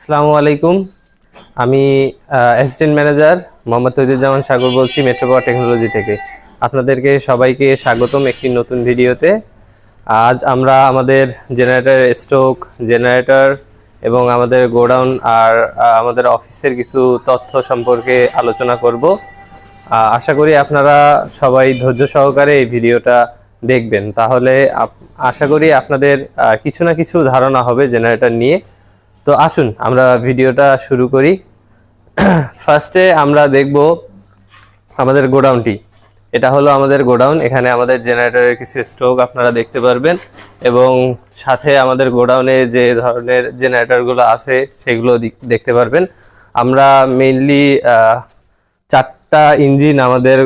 আসসালামু আলাইকুম। আমি অ্যাসিস্ট্যান্ট ম্যানেজার মোহাম্মদ তৈদুজ্জামান সাগর বলছি মেট্রো পাওয়ার টেকনোলজি থেকে। আপনাদেরকে সবাইকে স্বাগতম একটি নতুন ভিডিওতে। আজ আমরা আমাদের জেনারেটর স্টক জেনারেটর এবং আমাদের গোডাউন আর আমাদের অফিসের কিছু তথ্য সম্পর্কে আলোচনা করব। আশা করি আপনারা সবাই ধৈর্য সহকারে এই ভিডিওটা দেখবেন। তাহলে আশা করি আপনাদের কিছু না কিছু ধারণা হবে জেনারেটর নিয়ে। তো আসুন, আমরা ভিডিওটা শুরু করি। ফার্স্টে আমরা দেখব আমাদের গোডাউনটি। এটা হলো আমাদের গোডাউন, এখানে আমাদের জেনারেটরের কিছু স্টক আপনারা দেখতে পারবেন এবং সাথে আমাদের গোডাউনে যে ধরনের জেনারেটরগুলো আছে, সেগুলো দেখতে পারবেন। আমরা মেইনলি চারটা ইঞ্জিন আমাদের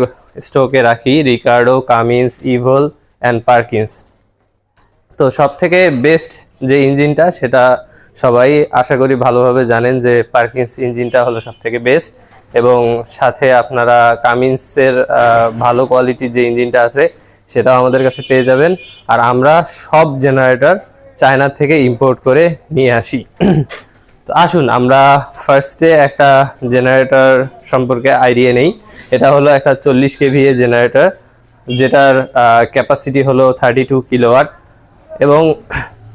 স্টকে রাখি রিকার্ডো কামিন্স ইভল অ্যান্ড পার্কিন্স তো সব থেকে বেস্ট যে ইঞ্জিনটা, সেটা সবাই আশা করি ভালোভাবে জানেন যে পার্কিন্স ইঞ্জিনটা হলো সব থেকে বেস্ট এবং সাথে আপনারা কামিন্সের ভালো কোয়ালিটির যে ইঞ্জিনটা আছে, সেটাও আমাদের কাছে পেয়ে যাবেন। আর আমরা সব জেনারেটর চায়না থেকে ইম্পোর্ট করে নিয়ে আসি। তো আসুন, আমরা ফার্স্টে একটা জেনারেটর সম্পর্কে আইডিয়া নেই। এটা হলো একটা চল্লিশ কেভিএ জেনারেটর যেটার ক্যাপাসিটি হলো থার্টি টু কিলোওয়াট এবং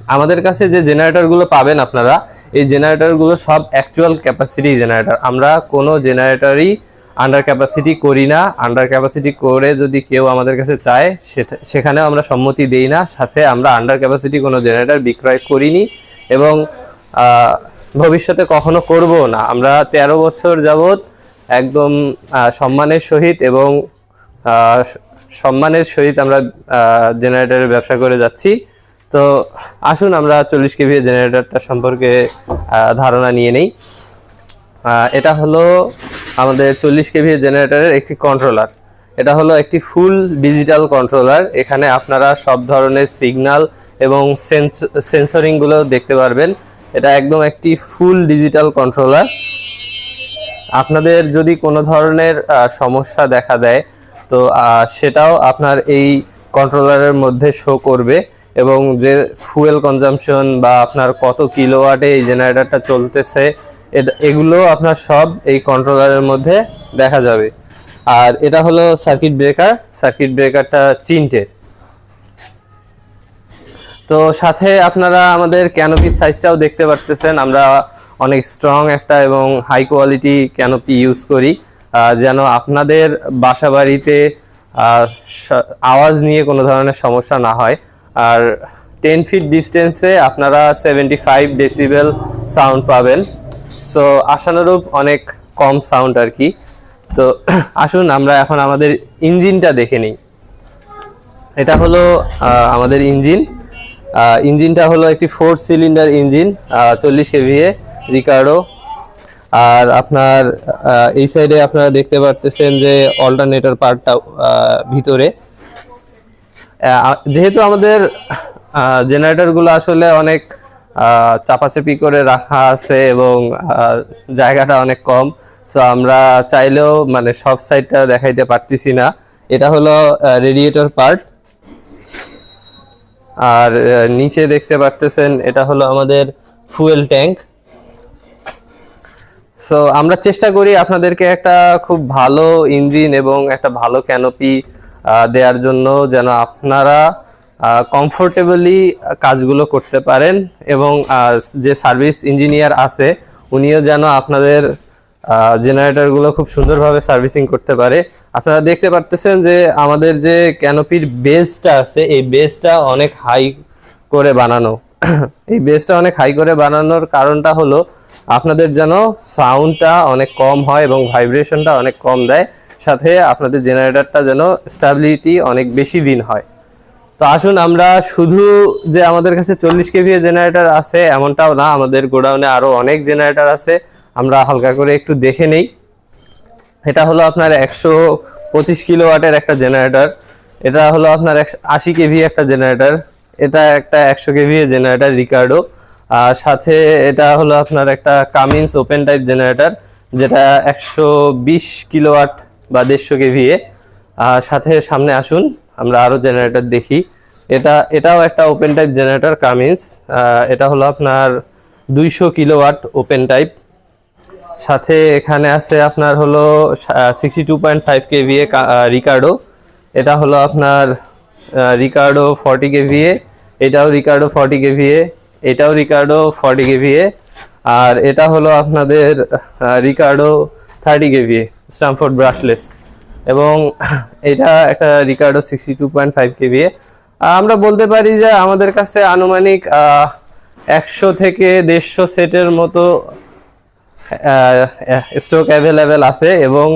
আমাদের কাছে যে জেনারেটরগুলো পাবেন আপনারা, এই জেনারেটরগুলো সব অ্যাকচুয়াল ক্যাপাসিটি জেনারেটর আমরা কোনো জেনারেটরই আন্ডার ক্যাপাসিটি করি না। আন্ডার ক্যাপাসিটি করে যদি কেউ আমাদের কাছে চায় সেখানেও আমরা সম্মতি দেই না। সাথে আমরা আন্ডার ক্যাপাসিটি কোনো জেনারেটর বিক্রয় করিনি এবং ভবিষ্যতে কখনো করব না। আমরা তেরো বছর যাবৎ একদম সম্মানের সহিত এবং সম্মানের সহিত আমরা জেনারেটরের ব্যবসা করে যাচ্ছি। তো আসুন আমরা চল্লিশ কেভি জেনারেটরটা সম্পর্কে ধারণা নিয়ে নেই। এটা হলো আমাদের চল্লিশ কেভি জেনারেটরের একটি কন্ট্রোলার এটা হলো একটি ফুল ডিজিটাল কন্ট্রোলার এখানে আপনারা সব ধরনের সিগন্যাল এবং সেন্সরিংগুলো দেখতে পারবেন। এটা একদম একটি ফুল ডিজিটাল কন্ট্রোলার আপনাদের যদি কোনো ধরনের সমস্যা দেখা দেয়, তো সেটাও আপনার এই কন্ট্রোলারের মধ্যে শো করবে। এবং যে ফুয়েল কনজামশন বা আপনার কত কিলোওয়াটে এই জেনারেটরটা চলতেছে এগুলো আপনার সব এই কন্ট্রোলারের মধ্যে দেখা যাবে। আর এটা হলো সার্কিট ব্রেকার সার্কিট ব্রেকারটা চিনটের তো সাথে আপনারা আমাদের ক্যানোপি সাইজটাও দেখতে পারতেছেন, আমরা অনেক স্ট্রং একটা এবং হাই কোয়ালিটি ক্যানোপি ইউজ করি। যেন আপনাদের বাসা বাড়িতে আওয়াজ নিয়ে কোনো ধরনের সমস্যা না হয়। আর টেন ফিট ডিস্টেন্সে আপনারা সেভেন্টি ফাইভ ডেসিবেল সাউন্ড পাবেন। সো আশানুরূপ অনেক কম সাউন্ড আর কি। তো, আসুন আমরা এখন আমাদের ইঞ্জিনটা দেখে নিই। এটা হলো আমাদের ইঞ্জিন। ইঞ্জিনটা হলো একটি ফোর সিলিন্ডার ইঞ্জিন চল্লিশ কেভিএ রিকার্ডো আর আপনার এই সাইডে আপনারা দেখতে পারতেছেন যে অল্টারনেটর পার্টটা ভিতরে। যেহেতু আমাদের জেনারেটরগুলো আসলে অনেক চাপাচাপি করে রাখা আছে এবং জায়গাটা অনেক কম সো আমরা চাইলেও মানে সব সাইডটা দেখাইতে পারতেছি না। এটা হলো রেডিয়েটর পার্ট আর নিচে দেখতে পারতেছেন, এটা হলো আমাদের ফুয়েল ট্যাঙ্ক সো আমরা চেষ্টা করি আপনাদেরকে একটা খুব ভালো ইঞ্জিন এবং একটা ভালো ক্যানোপি দেওয়ার জন্য যেন আপনারা কমফোর্টেবলি কাজগুলো করতে পারেন এবং যে সার্ভিস ইঞ্জিনিয়ার আছে, উনিও যেন আপনাদের জেনারেটরগুলো খুব সুন্দরভাবে সার্ভিসিং করতে পারে। আপনারা দেখতে পারতেছেন যে আমাদের যে ক্যানোপির বেসটা আছে, এই বেসটা অনেক হাই করে বানানো। এই বেসটা অনেক হাই করে বানানোর কারণটা হলো, আপনাদের যেন সাউন্ডটা অনেক কম হয় এবং ভাইব্রেশনটা অনেক কম দেয়। সাথে আপনাদের জেনারেটরটা যেন স্টাবিলিটি অনেক বেশি দিন হয়। তো আসুন আমরা শুধু যে আমাদের কাছে চল্লিশ কেভি জেনারেটর আছে এমনটাও না, আমাদের গোডাউনে আরও অনেক জেনারেটর আছে। আমরা হালকা করে একটু দেখে নেই। এটা হলো আপনার একশো পঁচিশ কিলো ওয়াটের একটা জেনারেটর এটা হলো আপনার একশো আশি কেভি একটা জেনারেটর এটা একটা একশো কেভি জেনারেটর রিকার্ডো আর সাথে এটা হলো আপনার একটা কামিন্স ওপেন টাইপ জেনারেটর যেটা একশো বিশ কিলোওয়াট বা দেড়শো কেভিএ সাথে সামনে আসুন, আমরা আরও জেনারেটর দেখি। এটা, এটাও একটা ওপেন টাইপ জেনারেটর কামিন্স এটা হলো আপনার দুইশো কিলোওয়াট ওপেন টাইপ সাথে এখানে আছে আপনার হলো sixty two point five KVA Ricardo এটা হলো আপনার রিকার্ডো ফর্টি কেভিএ এটাও রিকার্ডো ফর্টি কেভিএ এটাও রিকার্ডো ফর্টি কেভিএ আর এটা হলো আপনাদের Ricardo thirty KVA Stamford brushless. এবং এটা একটা Ricardo sixty two point five KVA আমরা বলতে পারি যে আমাদের কাছে আনুমানিক একশো থেকে দেড়শো সেটের মতো স্টক অ্যাভেলেবেল আছে এবং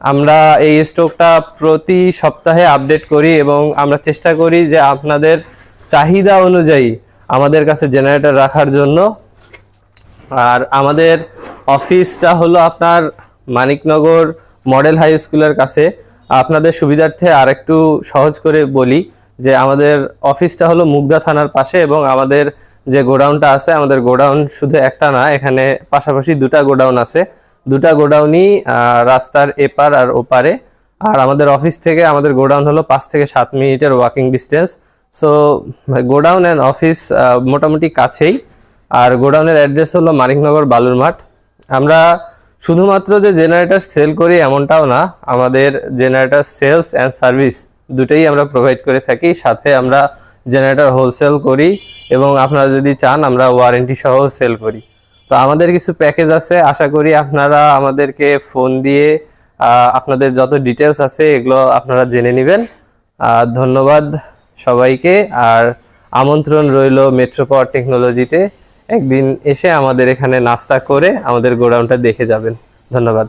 আমরা এই স্টকটা প্রতি সপ্তাহে আপডেট করি এবং আমরা চেষ্টা করি যে আপনাদের চাহিদা অনুযায়ী আমাদের কাছে জেনারেটর রাখার জন্য। আর আমাদের অফিসটা হলো আপনার মানিকনগর মডেল হাই স্কুলের কাছে আপনাদের সুবিধার্থে আরেকটু সহজ করে বলি যে আমাদের অফিসটা হলো মুগদা থানার পাশে এবং আমাদের যে গোডাউনটা আছে, আমাদের গোডাউন শুধু একটা না, এখানে পাশাপাশি দুটা গোডাউন আছে। দুটা গোডাউনই রাস্তার এপার আর ওপারে। আর আমাদের অফিস থেকে আমাদের গোডাউন হলো পাঁচ থেকে সাত মিনিটের walking distance so godown and office মোটামুটি কাছেই। আর গোডাউনের অ্যাড্রেস হলো মানিকনগর বালুর মাঠ আমরা শুধুমাত্র যে জেনারেটর সেল করি এমনটাও না, আমাদের জেনারেটর সেলস অ্যান্ড সার্ভিস দুটোই আমরা প্রোভাইড করে থাকি। সাথে আমরা জেনারেটর হোলসেল করি এবং আপনারা যদি চান আমরা ওয়ারেন্টি সহ সেল করি। তো আমাদের কিছু প্যাকেজ আছে, আশা করি আপনারা আমাদেরকে ফোন দিয়ে আপনাদের যত ডিটেলস আছে এগুলো আপনারা জেনে নেবেন। ধন্যবাদ সবাইকে। আর আমন্ত্রণ রইল মেট্রো পাওয়ার টেকনোলজিতে একদিন এসে আমাদের এখানে নাস্তা করে আমাদের গোডাউনটা দেখে যাবেন। ধন্যবাদ।